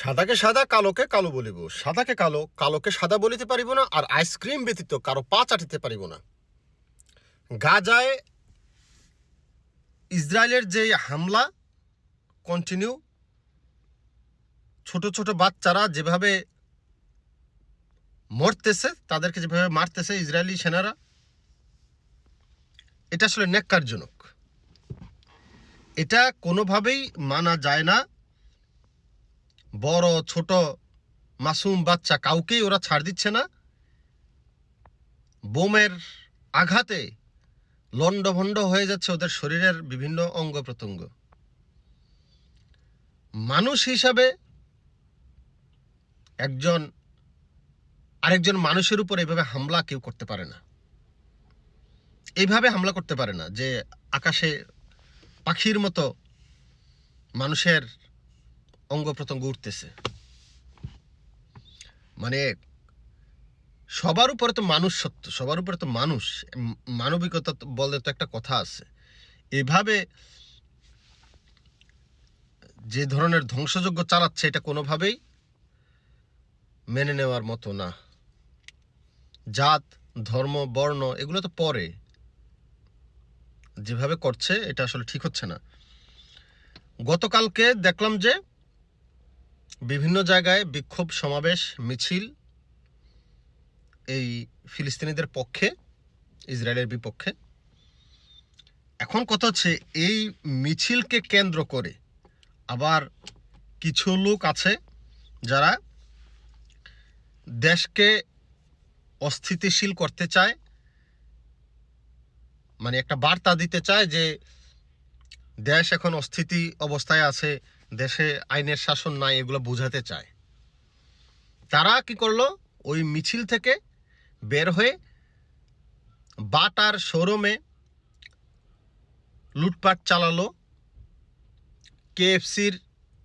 সাদাকে সাদা, কালোকে কালো বলিব। সাদাকে কালো, কালোকে সাদা বলিতে পারিব না, আর আইসক্রিম ব্যতীত কারও পা চাটিতে পারিব না। গাজায় ইসরায়েলের যে হামলা কন্টিনিউ ছোট ছোট বাচ্চারা যেভাবে মরতেছে, তাদেরকে যেভাবে মারতেছে ইসরায়েলি সেনারা, এটা আসলে ন্যাক্কারজনক। এটা কোনোভাবেই মানা যায় না। বড়, ছোট, মাসুম বাচ্চা কাউকেই ওরা ছাড় দিচ্ছে না। বোমের আঘাতে লণ্ডভণ্ড হয়ে যাচ্ছে ওদের শরীরের বিভিন্ন অঙ্গ প্রত্যঙ্গ। মানুষ হিসাবে একজন, আরেকজন মানুষের উপর এইভাবে হামলা কেউ করতে পারে না। এইভাবে হামলা করতে পারে না যে আকাশে পাখির মতো মানুষের অঙ্গ প্রত্যঙ্গ উঠতেছে। মানে সবার উপরে তো মানুষ সত্য, সবার উপরে তো মানুষ মানবিকতা বলে তো একটা কথা আছে। এভাবে যে ধরনের ধ্বংসযজ্ঞ চালাচ্ছে এটা কোনোভাবেই মেনে নেওয়ার মতো না। জাত, ধর্ম, বর্ণ এগুলো তো পরে। যেভাবে করছে এটা আসলে ঠিক হচ্ছে না। গতকালকে দেখলাম যে বিভিন্ন জায়গায় বিক্ষোভ, সমাবেশ, মিছিল এই ফিলিস্তিনিদের পক্ষে, ইসরায়েলের বিপক্ষে। এখন কথা হচ্ছে, এই মিছিলকে কেন্দ্র করে আবার কিছু লোক আছে যারা দেশকে অস্থিতিশীল করতে চায় মানে একটা বার্তা দিতে চায় যে দেশ এখন অস্থিতি অবস্থায় আছে দেশে আইনের শাসন নাই, এগুলো বোঝাতে চায়। তারা কি করল? ওই মিছিল থেকে বের হয়ে বাটার শোরুমে লুটপাট চালালো, কেএফসির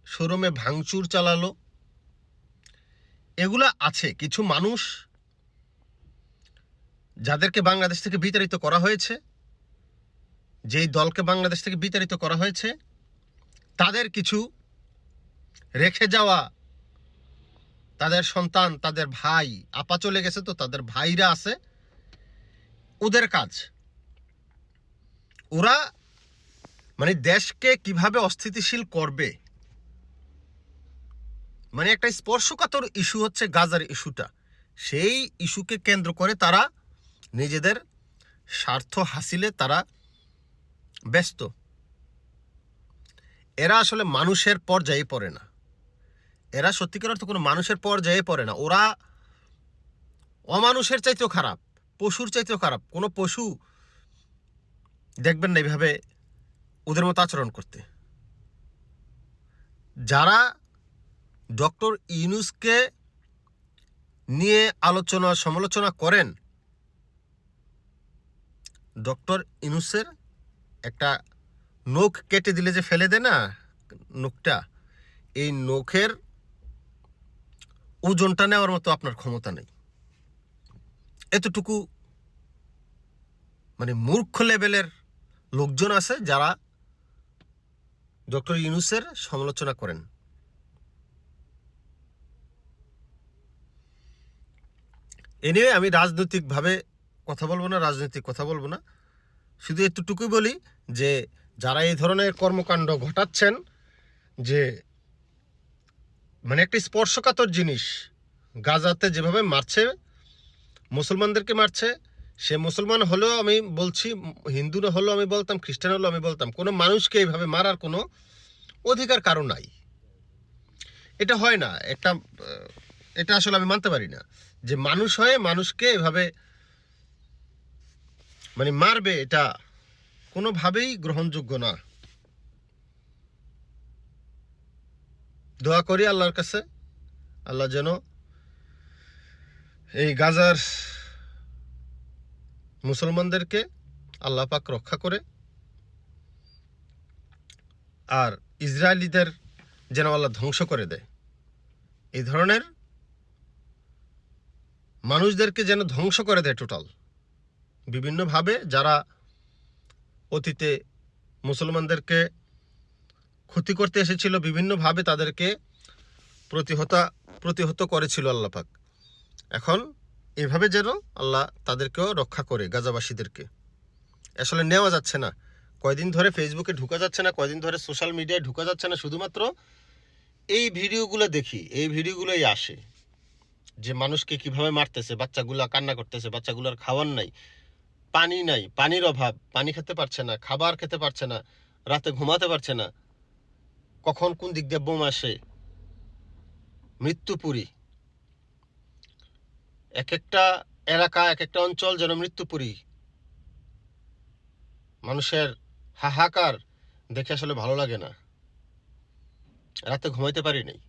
শোরুমে ভাঙচুর চালালো। এগুলা আছে, কিছু মানুষ যাদেরকে বাংলাদেশ থেকে বিতাড়িত করা হয়েছে, যেই দলকে বাংলাদেশ থেকে বিতাড়িত করা হয়েছে তাদের কিছু রেখে যাওয়া তাদের সন্তান, তাদের ভাই, আপা চলে গেছে তো, তাদের ভাইরা আছে। ওদের কাজ। ওরা মানে দেশকে কীভাবে অস্থিতিশীল করবে? মানে একটা স্পর্শকাতর ইস্যু হচ্ছে গাজার ইস্যুটা। সেই ইস্যুকে কেন্দ্র করে তারা নিজেদের স্বার্থ হাসিলে তারা ব্যস্ত। এরা আসলে মানুষের পর্যায়ে পড়ে না। এরা সত্যিকার অর্থ কোনো মানুষের পর্যায়ে পড়ে না। ওরা অমানুষের চাইতেও খারাপ, পশুর চাইতেও খারাপ। কোনো পশু দেখবেন না এইভাবে ওদের মতো আচরণ করতে। যারা ডক্টর ইউনুসকে নিয়ে আলোচনা, সমালোচনা করেন, ডক্টর ইনুসের একটা নখ কেটে দিলে যে ফেলে দেয় না, নখটা, এই নখের ওজনটা নেওয়ার মতো আপনার ক্ষমতা নেই। এতটুকু মানে মূর্খ লেভেলের লোকজন আছে যারা ডক্টর ইউনুসের সমালোচনা করেন। এনিওয়ে আমি রাজনৈতিকভাবে কথা বলব না, রাজনৈতিক কথা বলব না। শুধু এতটুকুই বলি যে যারা এই ধরনের কর্মকাণ্ড ঘটাচ্ছেন, যে মানে একটি স্পর্শকাতর জিনিস, গাজাতে যেভাবে মারছে, মুসলমানদেরকে মারছে, সে মুসলমান হলেও আমি বলছি, হিন্দু না হলেও আমি বলতাম, খ্রিস্টান হলেও আমি বলতাম, কোনো মানুষকে এইভাবে মারার কোনো অধিকার কারও নাই। এটা হয় না, একটা, এটা আসলে আমি মানতে পারি না, যে মানুষ হয়ে মানুষকে এভাবে মানে মারবে, এটা কোনোভাবেই গ্রহণযোগ্য না। দোয়া করি আল্লাহর কাছে, আল্লাহ যেন এই গাজার মুসলমানদেরকে আল্লাহ পাক রক্ষা করে আর ইসরায়েলিদের যেন আল্লাহ ধ্বংস করে দেয়। এই ধরনের মানুষদেরকে যেন ধ্বংস করে দেয় টোটাল। বিভিন্নভাবে যারা অতীতে মুসলমানদেরকে ক্ষতি করতে এসেছিল, বিভিন্নভাবে তাদেরকে প্রতিহতা, প্রতিহত করেছিল আল্লাহ পাক। এখন এভাবে যেন আল্লাহ তাদেরকেও রক্ষা করে গাজাবাসীদেরকে। আসলে নেওয়া যাচ্ছে না। কয়দিন ধরে ফেসবুকে ঢুকা যাচ্ছে না, কয়দিন ধরে সোশ্যাল মিডিয়ায় ঢুকা যাচ্ছে না, শুধুমাত্র এই ভিডিওগুলো দেখি, এই ভিডিওগুলোই আসে। যে মানুষকে কীভাবে মারতেছে, বাচ্চাগুলা কান্না করতেছে, বাচ্চাগুলোর খাওয়ার নাই। পানি নাই, পানির অভাব। পানি খেতে পারছে না, খাবার খেতে পারছে না, রাতে ঘুমাতে পারছে না। কখন কোন দিক দিয়ে বোম আসে? মৃত্যুপুরী এক একটা এলাকা এক একটা অঞ্চল যেন মৃত্যুপুরী মানুষের হাহাকার দেখে আসলে ভালো লাগে না। রাতে ঘুমাইতে পারি নাই।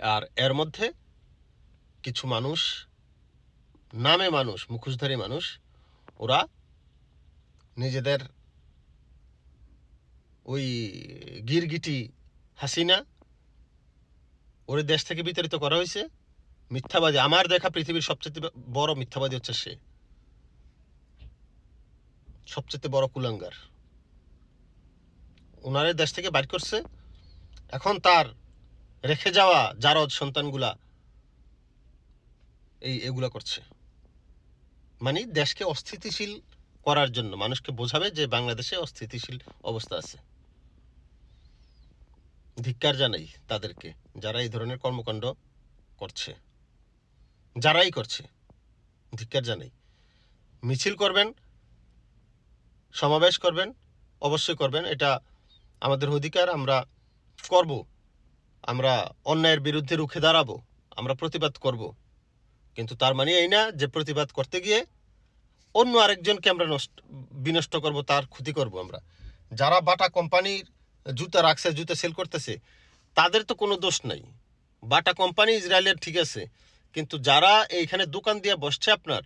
আর এর মধ্যে কিছু মানুষ, নামে মানুষ, মুখোশধারী মানুষ ওরা নিজেদের ওই গিরগিটি হাসিনা ওর দেশ থেকে বিতাড়িত করা হয়েছে। মিথ্যাবাদী, আমার দেখা পৃথিবীর সবচেয়ে বড় মিথ্যাবাদী হচ্ছে সে। সবচেয়ে বড় কুলাঙ্গার। ওনারে দেশ থেকে বাইর করছে। এখন তার রেখে যাওয়া জারদ সন্তানগুলা এই এগুলা করছে। মানে দেশকে অস্থিতিশীল করার জন্য মানুষকে বোঝাবে যে বাংলাদেশে অস্থিতিশীল অবস্থা আছে। ধিক্কার জানাই তাদেরকে, যারা এই ধরনের কর্মকাণ্ড করছে। যারাই করছে, ধিক্কার জানাই। মিছিল করবেন, সমাবেশ করবেন, অবশ্যই করবেন, এটা আমাদের অধিকার, আমরা করব। আমরা অন্যায়ের বিরুদ্ধে রুখে দাঁড়াবো, আমরা প্রতিবাদ করব। কিন্তু তার মানে এই না যে প্রতিবাদ করতে গিয়ে অন্য আরেকজনকে আমরা নষ্ট, বিনষ্ট করব, তার ক্ষতি করব আমরা। যারা বাটা কোম্পানির জুতা রাখছে, জুতা সেল করতেছে, তাদের তো কোনো দোষ নাই। বাটা কোম্পানি ইসরায়েলের ঠিক আছে, কিন্তু যারা এইখানে দোকান দিয়ে বসছে আপনার,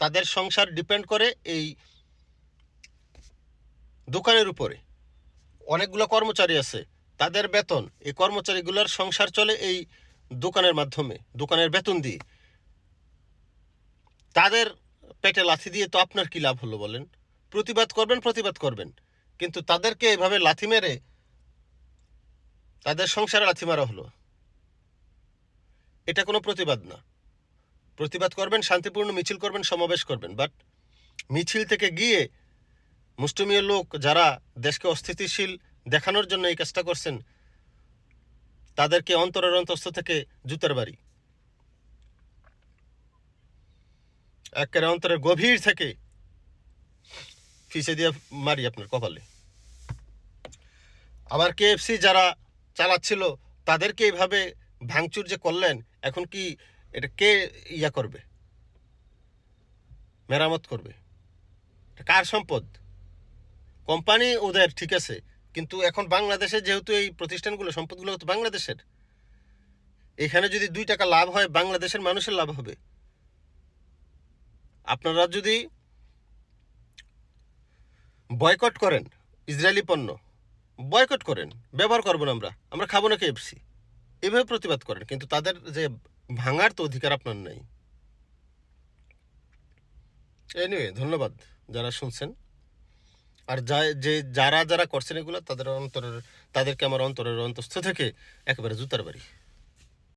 তাদের সংসার ডিপেন্ড করে এই দোকানের উপরে। অনেকগুলো কর্মচারী আছে, তাদের বেতন, এই কর্মচারীগুলোর সংসার চলে এই দোকানের মাধ্যমে, দোকানের বেতন দিয়ে। তাদের পেটে লাথি দিয়ে তো আপনার কি লাভ হলো বলেন? প্রতিবাদ করবেন প্রতিবাদ করবেন। কিন্তু তাদেরকে এভাবে লাথি মেরে তাদের সংসারে লাথি মারা হলো? এটা কোনো প্রতিবাদ না। প্রতিবাদ করবেন, শান্তিপূর্ণ মিছিল করবেন, সমাবেশ করবেন। বাট মিছিল থেকে গিয়ে মুষ্টমীয় লোক যারা দেশকে অস্থিতিশীল দেখানোর জন্য এই কাজটা করছেন, তাদেরকে অন্তরের অন্তস্থ থেকে জুতার বাড়ি। একেবারে অন্তরের গভীর থেকে ফিসে দিয়ে মারি আপনার কপালে। আবার কেএফসি যারা চালাচ্ছিল, তাদেরকে এইভাবে ভাঙচুর যে করলেন, এখন কি এটা কে ইয়া করবে? মেরামত করবে? কার সম্পদ? কোম্পানি ওদের ঠিক আছে, কিন্তু এখন বাংলাদেশে যেহেতু এই প্রতিষ্ঠানগুলো, সম্পদগুলো তো বাংলাদেশের, এখানে যদি দুই টাকা লাভ হয়, বাংলাদেশের মানুষের লাভ হবে। আপনারা যদি বয়কট করেন ইসরায়েলি পণ্য, বয়কট করেন, ব্যবহার করব না আমরা আমরা খাব না কেএফসি এভাবে প্রতিবাদ করেন, কিন্তু তাদের যে ভাঙার তো অধিকার আপনার নেই। এনিওয়ে ধন্যবাদ যারা শুনছেন। আর যা যে যারা যারা করছেন এগুলো, তাদের অন্তরের, তাদেরকে আমার অন্তরের অন্তস্থ থেকে একেবারে জুতার বাড়ি।